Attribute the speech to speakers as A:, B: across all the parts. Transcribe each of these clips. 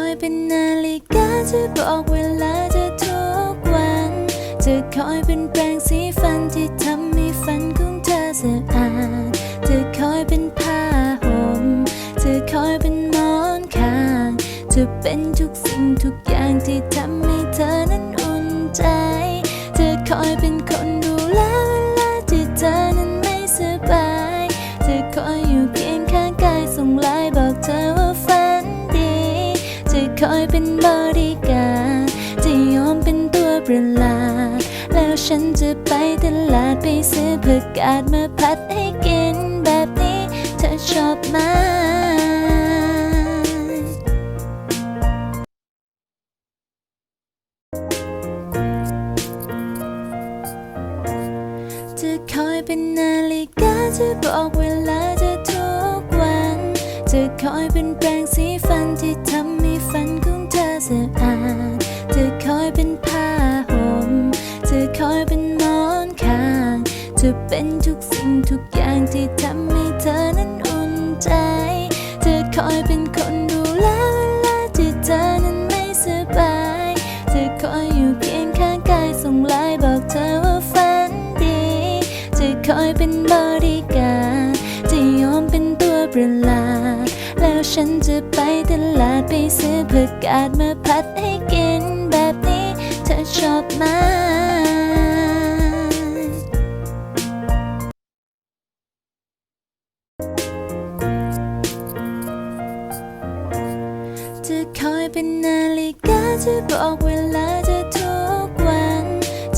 A: อยเป็นนาฬิกาจะบอกเวลาจะทุกวัน จะคอยเป็นแปรงสีฟันที่ทำให้ฟันของเธอสะอาดจะคอยเป็นผ้าห่มจะคอยเป็นหมอนข้างจะเป็นทุกสิ่งทุกอย่างที่เธ ฉันจะไปตลาดไปซื้อผักกาดมาพัดให้กินแบบนี้ เธอชอบไหมจะคอยเป็นนาฬิกาจะบอกเวลาเธอทุกวัน จะคอยเป็นแปรงสีฟันที่ทำ จะเป็นทุกสิ่งทุกอย่างที่ทำให้เธอนั้นอุ่นใจจะคอยเป็นคนดูแลเวลาที่เธอนั้นไม่สบายจะคอยอยู่เคียงข้างกายส่งไลน์บอกเธอว่าฝันดีจะคอยเป็นบริการดจะยอมเป็นตัวประหลาดแล้วฉันจะไปตลาดไปซื้อผักกาดมาพัดให้กินแบบนี้ เธอชอบไหม อยเป็นนาฬิกาจะบอกเวลาจะทุกวัน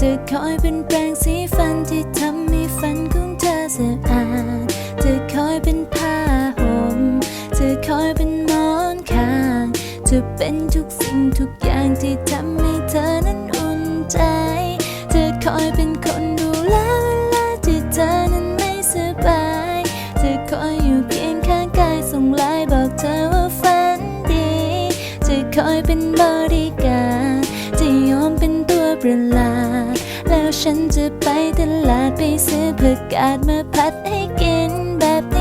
A: จะคอยเป็นแปรงสีฟันที่ทำให้ฟันของเธอสะอาดจะคอยเป็นผ้าห่มจะคอยเป็นหมอนข้างจะเป็นทุกสิ่งทุกอย่างที่ทำให้เธอนั้นอุ่นใจ ประหลาดแล้วฉันจะไปตลาดไปซื้อผักกาดมาผัดให้กินแบบ